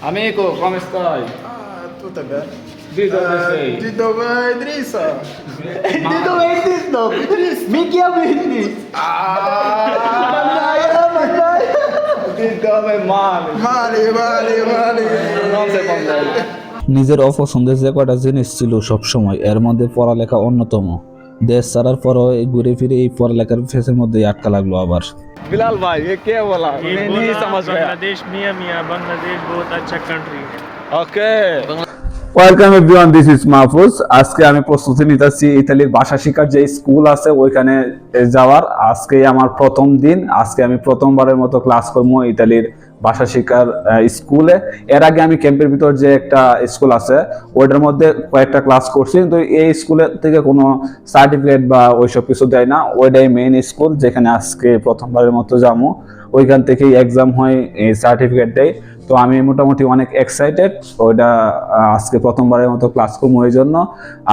Amico, come stai? Ah, tutto bene. Di dove Eh, sei? Di dove è Idrissa? Di dove è Cristo? Mi chiami Idris. Ah, Mandaia, mandaia. di dove male? Male, male, male. Non si può andare. নিজের অপছন্দের যে কয়টা জিনিস ছিল সবসময় এর মধ্যে পড়ালেখা অন্যতম দেশ ছাড়ার পরও এই ঘুরে ফিরে এই পড়ালেখার ফেসের মধ্যে আটকা লাগলো আবার बिलाल भाई ये क्या बोला ये मैं बोला नहीं समझ गया बांग्लादेश मियाँ मियाँ बांग्लादेश बहुत अच्छा कंट्री है okay welcome everyone this is Mahfuz আজকে আমি প্রস্তুতি নিতেছি ইতালির ভাষা শিক্ষার যে স্কুল আছে, ওইখানে যাওয়ার। আজকে আমার প্রথম দিন। আজকে আমি প্রথমবারের মতো ক্লাস করব ইতালির ভাষা শিক্ষার স্কুলে। এর আগে আমি ক্যাম্পের ভিতর যে একটা স্কুল আছে, ওইটার মধ্যে কয়েকটা ক্লাস করছি। কিন্তু এই স্কুলের থেকে কোনো সার্টিফিকেট বা ওইসব কিছু দেয় না। ওইটাই মেইন স্কুল, যেখানে আজকে প্রথমবারের মতো যাব। ওইখান থেকেই এক্সাম হয় সার্টিফিকেট দেয়। তো আমি মোটামুটি অনেক এক্সাইটেড ওইটা আজকে প্রথমবারের মতো ক্লাস করব এই জন্য।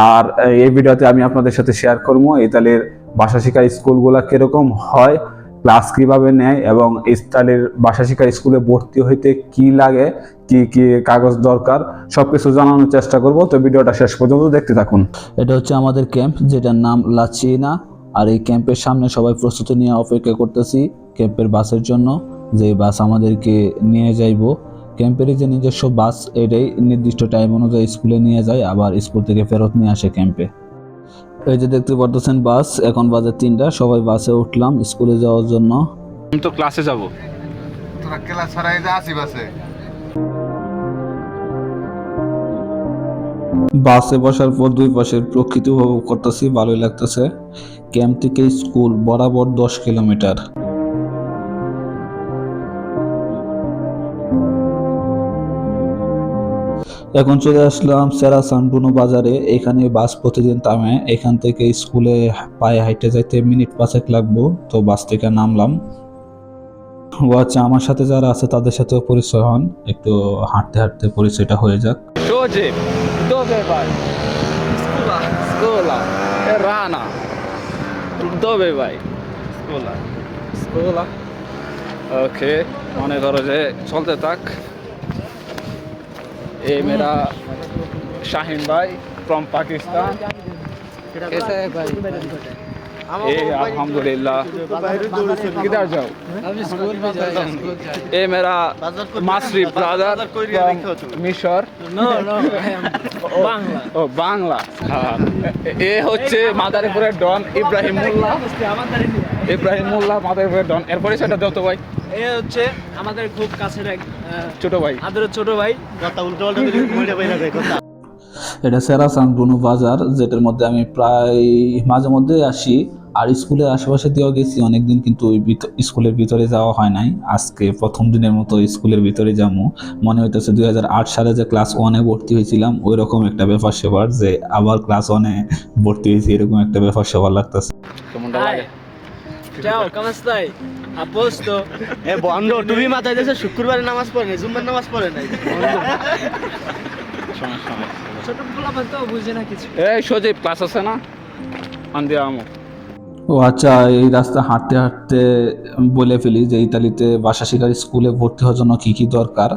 আর এই ভিডিওতে আমি আপনাদের সাথে শেয়ার করব ইতালির ভাষা শিক্ষা স্কুলগুলো কীরকম হয় ক্লাস কীভাবে নেয় এবং ইতালির ভাষা শিক্ষা স্কুলে ভর্তি হইতে কি লাগে, কি কি কাগজ দরকার সব কিছু জানানোর চেষ্টা করব। তো ভিডিওটা শেষ পর্যন্ত দেখতে থাকুন। এটা হচ্ছে আমাদের ক্যাম্প যেটার নাম লাচিনা আর এই ক্যাম্পের সামনে সবাই প্রস্তুতি নিয়ে অপেক্ষা করতেছি ক্যাম্পের বাসের জন্য। যে বাস আমাদেরকে নিয়ে যাইব। ক্যাম্পের যে নিজস্ব বাস এটাই নির্দিষ্ট টাইম অনুযায়ী স্কুলে নিয়ে যায় আবার স্কুল থেকে ফেরত নিয়ে আসে ক্যাম্পে। এই যে দেখতে পারতেছেন বাস এখন বাজে তিনটা সবাই বাসে উঠলাম স্কুলে যাওয়ার জন্য। আমি তো ক্লাসে যাব। তোরা ক্লাস ছাড়াই যা আসি বাসে। বাসে বসার পর দুই পাশের প্রকৃতি উপভোগ করতেছি ভালোই লাগতেছে। ক্যাম্প থেকে স্কুল বরাবর দশ কিলোমিটার। এখন চলে আসলাম সেরা সানবুনো বাজারে। এখানে বাস প্রতিদিন থামে। এখান থেকে স্কুলে পায়ে হাইটে যাইতে মিনিট পাঁচেক লাগবো। তো বাস থেকে নামলাম। ও আচ্ছা আমার সাথে যারা আছে তাদের সাথেও পরিচয় হন। একটু হাঁটতে হাঁটতে পরিচয়টা হয়ে যাক. ওকে মনে করো যে চলতে থাক। ये मेरा शाहिन भाई फ्रॉम पाकिस्तान कैसा है भाई ये अलहमदुल्ला किधर जाओ ये मेरा मासरी ब्रादर मिशर বাংলা। ও বাংলা। হ্যাঁ এ হচ্ছে মাদারীপুরের ডন ইব্রাহিম মোল্লা ইব্রাহিম মোল্লা মাদারীপুরের ডন। এরপরে সেটা দত্ত ভাই? এ হচ্ছে আমাদের খুব কাছের এক ছোট ভাই। আদরের ছোট ভাই। এটা সেরাসান বনু বাজার যেটার মধ্যে আমি প্রায় মাঝে মধ্যে আসি। আর স্কুলের আশেপাশে দিয়েও গেছি অনেকদিন কিন্তু ওই স্কুলের ভিতরে যাওয়া হয় নাই। আজকে প্রথম দিনের মতো স্কুলের ভিতরে যাব। মনে হইতেছে দুই হাজার আট সালে যে ক্লাস ওয়ানে ভর্তি হয়েছিলাম ওই রকম একটা ব্যাপার সেবার যে আবার ক্লাস ওয়ানে ভর্তি হয়েছি এরকম একটা ব্যাপার সেবার লাগতেছে। কেমনটা শুক্রবারে নামাজ পড়ে নাই জুম্মার নামাজ পড়ে নাই। ছোট তো বুঝে না কিছু। এই সজীব ক্লাস আছে না? আন্দি আমো। ও আচ্ছা এই রাস্তা হাঁটতে হাঁটতে বলে ফেলি যে ইতালিতে বাসা শিকার স্কুলে ভর্তি হওয়ার জন্য কী কী দরকার?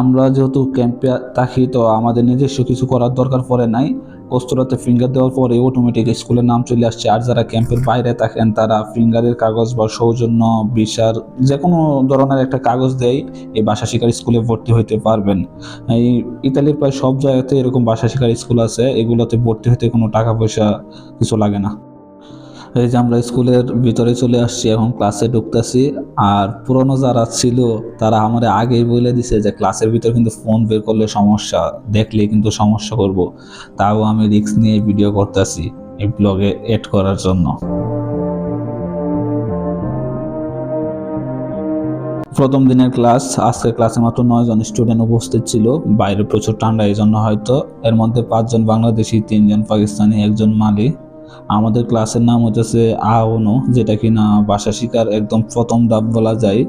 আমরা যেহেতু ক্যাম্পে থাকি, তো আমাদের নিজস্ব কিছু করার দরকার পড়ে নাই। কস্তুরাতে ফিঙ্গার দেওয়ার পরে অটোমেটিক স্কুলের নাম চলে আসছে। আর যারা ক্যাম্পের বাইরে থাকেন, তারা ফিঙ্গারের কাগজ বা সৌজন্য বিশার যে কোনো ধরনের একটা কাগজ দেয় এই বাসা শিকার স্কুলে ভর্তি হইতে পারবেন। এই ইতালির প্রায় সব জায়গাতে এরকম বাসা শিকার স্কুল আছে। এগুলোতে ভর্তি হতে কোনো টাকা পয়সা কিছু লাগে না। এই যে আমরা স্কুলের ভিতরে চলে আসছি, এখন ক্লাসে ঢুকতেছি। আর পুরনো যারা ছিল, তারা আমার আগেই বলে দিছে যে ক্লাসের ভিতর কিন্তু ফোন বের করলে সমস্যা, দেখলে কিন্তু সমস্যা করব। তাও আমি রিস্ক নিয়ে ভিডিও করতেছি এই ব্লগে এড করার জন্য। প্রথম দিনের ক্লাস আজকে ক্লাসে মাত্র নয় জন স্টুডেন্ট উপস্থিত ছিল। বাইরে প্রচুর ঠান্ডা এই জন্য হয়তো। এর মধ্যে পাঁচজন বাংলাদেশি, তিনজন পাকিস্তানি, একজন মালি। আমাদের ক্লাসের নাম হচ্ছে আওনো, যেটা কিনা ভাষা শিকার একদম প্রথম ধাপ বলা যায়।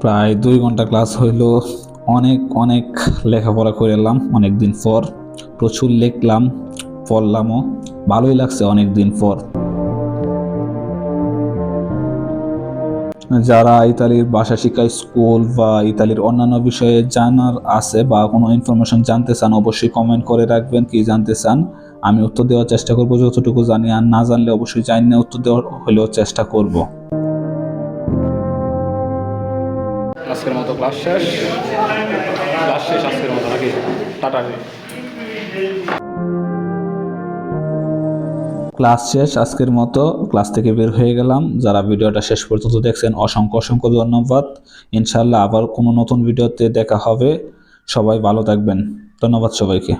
প্রায় দুই ঘণ্টা ক্লাস হইল, অনেক অনেক লেখাপড়া করে এলাম অনেক দিন পর। প্রচুর লিখলাম, পড়লামও, ভালোই লাগছে অনেক দিন পর। যারা ইতালির ভাষা শিক্ষা স্কুল বা ইতালির অন্যান্য বিষয়ে জানার আছে বা কোনো ইনফরমেশন জানতে চান, অবশ্যই কমেন্ট করে রাখবেন, কি জানতে চান? আমি উত্তর দেওয়ার চেষ্টা করব, যতটুকু জানি, আর না জানলে অবশ্যই জানি না উত্তর দেওয়ার হলেও চেষ্টা করব। আজকের মতো ক্লাস শেষ। ক্লাস শেষ আজকের মতো নাকি? টাটা। ক্লাস শেষ, আজকের মতো ক্লাস থেকে বের হয়ে গেলাম। যারা ভিডিওটা শেষ পর্যন্ত দেখছেন, অসংখ্য অসংখ্য ধন্যবাদ। ইনশাল্লাহ আবার কোনো নতুন ভিডিওতে দেখা হবে। সবাই ভালো থাকবেন। ধন্যবাদ সবাইকে।